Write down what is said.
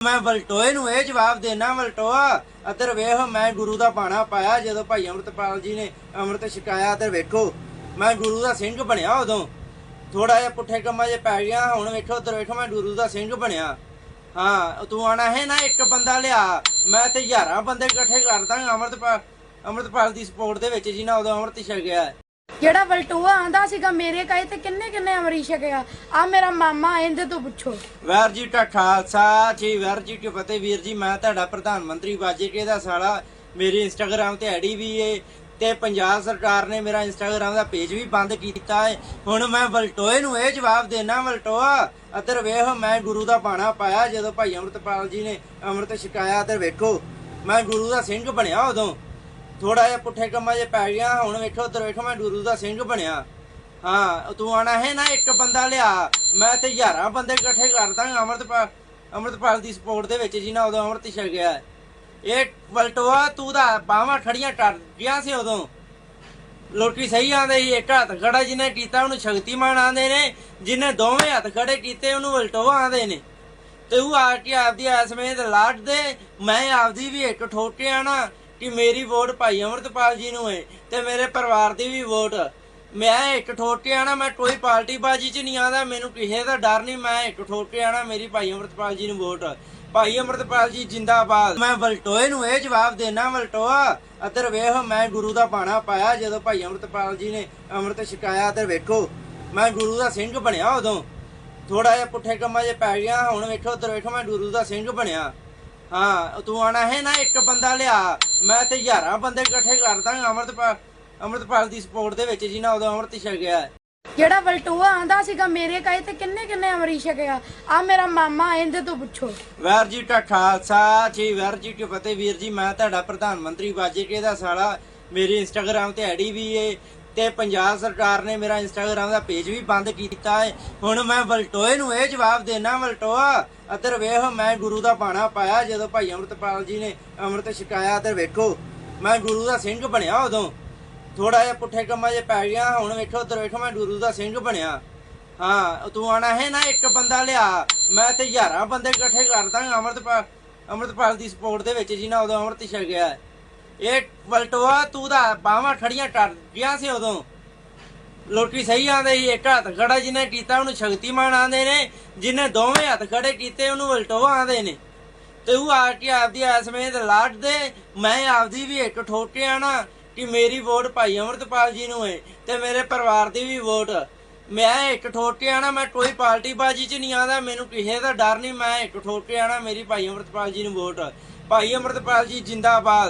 ਮੈਂ ਬਲਟੋਏ ਨੂੰ ਇਹ ਜਵਾਬ ਦੇਣਾ ਬਲਟੋਆ ਅਦਰ ਵੇਖ, ਮੈਂ ਗੁਰੂ ਦਾ ਬਾਣਾ ਪਾਇਆ, ਜਦੋਂ ਭਾਈ ਅੰਮ੍ਰਿਤਪਾਲ ਜੀ ਨੇ ਅੰਮ੍ਰਿਤ ਛਕਾਇਆ ਤੇ ਵੇਖੋ, ਮੈਂ ਗੁਰੂ ਦਾ ਸਿੰਘ ਬਣਿਆ ਉਦੋਂ ਥੋੜਾ ਜਿਹਾ ਪੁੱਠੇ ਕੰਮਾਂ 'ਚ ਪੈ ਗਿਆ, ਹੁਣ ਵੇਖੋ ਉਧਰ ਵੇਖੋ, ਮੈਂ ਗੁਰੂ ਦਾ ਸਿੰਘ ਬਣਿਆ ਹਾਂ, ਤੂੰ ਆਣਾ ਹੈ ਨਾ, ਇੱਕ ਬੰਦਾ ਲਿਆ, ਮੈਂ ਤੇ ਹਜ਼ਾਰਾਂ ਬੰਦੇ ਇਕੱਠੇ ਕਰ ਦਾਂਗਾ ਅੰਮ੍ਰਿਤਪਾਲ ਅੰਮ੍ਰਿਤਪਾਲ ਦੀ ਸਪੋਰਟ ਦੇ ਵਿੱਚ ਜਿਹਨਾਂ ਉਦੋਂ ਅੰਮ੍ਰਿਤ ਛਕਿਆ ਹੈ। ਜਿਹੜਾ ਵਲਟੂਆ ਆਂਦਾ ਸੀਗਾ ਮੇਰੇ ਕਹੇ ਤੇ ਕਿੰਨੇ ਕਿੰਨੇ ਅਮਰੀ ਛਕਿਆ ਆ ਮੇਰਾ ਮਾਮਾ, ਇਹਦੇ ਤੋਂ ਪੁੱਛੋ। ਵੈਰ ਜੀ ਕਾ ਖਾਲਸਾ, ਜੀ ਵੈਰ ਜੀ ਕੀ ਫਤਿਹ ਵੀਰ ਜੀ, ਮੈਂ ਤੁਹਾਡਾ ਪ੍ਰਧਾਨ ਮੰਤਰੀ ਬਾਜੇ ਦਾ ਸਾਲਾ। ਮੇਰੀ ਇੰਸਟਾਗ੍ਰam ਤੇ ਆਈਡੀ ਵੀ ਏ ਤੇ ਪੰਜਾਬ ਸਰਕਾਰ ਨੇ ਮੇਰਾ ਇੰਸਟਾਗ੍ਰam ਦਾ ਪੇਜ ਵੀ ਬੰਦ ਕੀਤਾ ਹੈ ਹੁਣ ਮੈਂ ਵਲਟੋਏ ਨੂੰ ਇਹ ਜਵਾਬ ਦੇਣਾ ਵਲਟੋਆ ਅਦਰ ਵੇਖ, ਮੈਂ ਗੁਰੂ ਦਾ ਬਾਣਾ ਪਾਇਆ ਜਦੋਂ ਭਾਈ ਅੰਮ੍ਰਿਤਪਾਲ ਜੀ ਨੇ ਅੰਮ੍ਰਿਤ ਛਕਾਇਆ ਤੇ ਵੇਖੋ। ਮੈਂ ਗੁਰੂ ਦਾ ਸਿੰਘ ਬਣਿਆ ਉਦੋਂ। ਥੋੜਾ ਜਿਹਾ ਪੁੱਠੇ ਕੰਮਾਂ 'ਚ ਪੈ ਗਿਆ, ਹੁਣ ਵੇਖੋ ਉਧਰ ਵੇਖੋ ਮੈਂ ਗੁਰੂ ਦਾ ਸਿੰਘ ਬਣਿਆ। ਹਾਂ, ਤੂੰ ਆਣਾ ਹੈ ਨਾ, ਇੱਕ ਬੰਦਾ ਲਿਆ। ਮੈਂ ਤੇ ਹਜ਼ਾਰਾਂ ਬੰਦੇ ਇਕੱਠੇ ਕਰ ਦਾਂਗਾ ਅੰਮ੍ਰਿਤਪਾਲ ਅੰਮ੍ਰਿਤਪਾਲ ਦੀ ਸਪੋਰਟ ਦੇ ਵਿੱਚ ਜਿਹਨਾਂ ਉਦੋਂ ਅੰਮ੍ਰਿਤ ਛਕਿਆ। ਹੈ। ਇਹ ਵਲਟੋਆ ਤੂੰ ਦਾ ਬਾਹਾਂ ਖੜੀਆਂ ਟਰ ਗਿਆ ਸੀ ਉਦੋਂ। ਲੋਕੀ ਸਹੀ ਆਂਦੇ ਸੀ, ਇੱਕ ਹੱਥ ਖੜਾ ਜਿਹਨੇ ਕੀਤਾ, ਉਹਨੂੰ ਸ਼ਕਤੀਮਾਨ ਆਂਦੇ ਨੇ। ਜਿਹਨੇ ਦੋਵੇਂ ਹੱਥ ਖੜੇ ਕੀਤੇ, ਉਹਨੂੰ ਵਲਟੋਆ ਆਂਦੇ ਨੇ। ਤੇ ਉਹ ਆ ਕੇ ਆਪਦੀ ਐਸਮੇਤ ਲਾਟ ਦੇ, ਮੈਂ ਆਪਦੀ ਵੀ ਇੱਕ ਠੋਕਿਆ ਨਾ ਕਿ ਮੇਰੀ ਵੋਟ ਭਾਈ ਅਮਰਤਪਾਲ ਜੀ ਨੂੰ ਹੈ ਤੇ ਮੇਰੇ ਪਰਿਵਾਰ ਦੀ ਵੀ ਵੋਟ। ਮੈਂ ਇੱਕ ਠੋਕਿਆ ਨਾ, ਮੈਂ ਕੋਈ ਪਾਰਟੀ ਬਾਜੀ ਚ ਨਹੀਂ ਆਉਂਦਾ, ਮੈਨੂੰ ਕਿਸੇ ਦਾ ਡਰ ਨਹੀਂ, ਮੈਂ ਇੱਕ ਠੋਕਿਆ ਨਾ, ਮੇਰੀ ਭਾਈ ਅਮਰਤਪਾਲ ਜੀ ਨੂੰ ਵੋਟ। ਭਾਈ ਅਮਰਤਪਾਲ ਜੀ, ਜਿੰਦਾਬਾਦ। ਮੈਂ ਵਲਟੋਏ ਨੂੰ ਇਹ ਜਵਾਬ ਦੇਣਾ ਵਲਟੋਆ, ਅਦਰ ਵੇਖ, ਮੈਂ ਗੁਰੂ ਦਾ ਬਾਣਾ ਪਾਇਆ, ਜਦੋਂ ਭਾਈ ਅਮਰਤਪਾਲ ਜੀ ਨੇ ਅੰਮ੍ਰਿਤ ਛਕਾਇਆ ਤੇ ਵੇਖੋ, ਮੈਂ ਗੁਰੂ ਦਾ ਸਿੰਘ ਬਣਿਆ ਉਦੋਂ। ਥੋੜਾ ਜਿਹਾ ਪੁੱਠੇ ਕੰਮਾਂ 'ਚ ਪੈ ਗਿਆ, ਹੁਣ ਵੇਖੋ ਉਧਰ ਵੇਖੋ, ਮੈਂ ਗੁਰੂ ਦਾ ਸਿੰਘ ਬਣਿਆ। ਹਾਂ ਤੂੰ ਆਣਾ ਹੈ ਨਾ ਇੱਕ ਬੰਦਾ ਲਿਆ। ਮੈਂ ਤੇ ਹਜ਼ਾਰਾਂ ਬੰਦੇ ਇਕੱਠੇ ਕਰ ਦਾਂਗਾ ਅੰਮ੍ਰਿਤਪਾਲ ਅੰਮ੍ਰਿਤਪਾਲ ਦੀ ਸਪੋਰਟ ਦੇ ਵਿੱਚ ਜਿਹਨਾਂ ਉਦੋਂ ਅੰਮ੍ਰਿਤ ਛਕਿਆ। ਜਿਹੜਾ ਵਲਟੂਆ ਆਂਦਾ ਸੀਗਾ ਮੇਰੇ ਕਹੇ ਤੇ ਕਿੰਨੇ ਕਿੰਨੇ ਅਮਰੀ ਛਕਿਆ? ਆ ਮੇਰਾ ਮਾਮਾ ਇਹਦੇ ਤੋਂ ਪੁੱਛੋ। ਵੈਰ ਜੀ ਕਾ ਖਾਲਸਾ ਜੀ ਵੈਰ ਜੀ ਕੀ ਫਤਿਹ। ਵੀਰ ਜੀ ਮੈਂ ਤੁਹਾਡਾ ਪ੍ਰਧਾਨ ਮੰਤਰੀ ਬਾਜੇ ਕੇ ਦਾ ਸਾਲਾ। ਮੇਰੀ ਇੰਸਟਾਗ੍ਰam ਤੇ ਆਈਡੀ ਵੀ ਏ। ਤੇ ਪੰਜਾਬ ਸਰਕਾਰ ਨੇ ਮੇਰਾ ਇੰਸਟਾਗ੍ਰam ਦਾ ਪੇਜ ਵੀ ਬੰਦ ਕੀਤਾ ਹੈ ਹੁਣ ਮੈਂ ਵਲਟੋਏ ਨੂੰ ਇਹ ਜਵਾਬ ਦੇਣਾ ਵਲਟੋਆ, ਅਦਰ ਵੇਖ, ਮੈਂ ਗੁਰੂ ਦਾ ਬਾਣਾ ਪਾਇਆ, ਜਦੋਂ ਭਾਈ ਅੰਮ੍ਰਿਤਪਾਲ ਜੀ ਨੇ ਅੰਮ੍ਰਿਤ ਛਕਾਇਆ ਤੇ ਵੇਖੋ, ਮੈਂ ਗੁਰੂ ਦਾ ਸਿੰਘ ਬਣਿਆ ਉਦੋਂ। ਥੋੜਾ ਜਿਹਾ ਪੁੱਠੇ ਕੰਮਾਂ 'ਚ ਪੈ ਗਿਆ, ਹੁਣ ਵੇਖੋ, ਉਧਰ ਵੇਖੋ, ਮੈਂ ਗੁਰੂ ਦਾ ਸਿੰਘ ਬਣਿਆ। ਹਾਂ, ਤੂੰ ਆਣਾ ਹੈ ਨਾ ਇੱਕ ਬੰਦਾ ਲਿਆ, ਮੈਂ ਤੇ ਹਜ਼ਾਰਾਂ ਬੰਦੇ ਇਕੱਠੇ ਕਰਦਾ, ਅੰਮ੍ਰਿਤਪਾਲ ਅੰਮ੍ਰਿਤਪਾਲ ਦੀ ਸਪੋਰਟ ਦੇ ਵਿੱਚ ਜਿਹਨਾਂ ਉਦੋਂ ਅੰਮ੍ਰਿਤ ਛਕਿਆ। ਇਹ ਵਲਟੋਆ ਤੂੰ ਦਾ ਬਾਹਾਂ ਖੜੀਆਂ ਟਰ ਗਿਆ ਸੀ ਉਦੋਂ। ਲੋਕੀ ਸਹੀ ਆਂਦੇ ਸੀ, ਇੱਕ ਹੱਥ ਖੜਾ ਜਿਹਨੇ ਕੀਤਾ, ਉਹਨੂੰ ਸ਼ਕਤੀਮਾਨ ਆਂਦੇ ਨੇ। ਜਿਹਨੇ ਦੋਵੇਂ ਹੱਥ ਖੜੇ ਕੀਤੇ, ਉਹਨੂੰ ਵਲਟੋਆ ਆਂਦੇ ਨੇ। ਤੇ ਉਹ ਆ ਕੇ ਆਪਦੀ ਐਸਮੇਤ ਲਾਟ ਦੇ। ਮੈਂ ਆਪਦੀ ਵੀ ਇੱਕ ਠੋਕੇ ਨਾ ਕਿ ਮੇਰੀ ਵੋਟ ਭਾਈ ਅਮਰਤਪਾਲ ਜੀ ਨੂੰ ਹੈ ਤੇ ਮੇਰੇ ਪਰਿਵਾਰ ਦੀ ਵੀ ਵੋਟ। ਮੈਂ ਇੱਕ ਠੋਕੇ ਨਾ, ਮੈਂ ਕੋਈ ਪਾਰਟੀ ਬਾਜੀ ਚ ਨਹੀਂ ਆਂਦਾ, ਮੈਨੂੰ ਕਿਸੇ ਦਾ ਡਰ ਨਹੀਂ, ਮੈਂ ਇੱਕ ਠੋਕਿਆ ਨਾ, ਮੇਰੀ ਭਾਈ ਅਮਰਤਪਾਲ ਜੀ ਨੂੰ ਵੋਟ। ਭਾਈ ਅਮਰਤਪਾਲ ਜੀ, ਜਿੰਦਾਬਾਦ।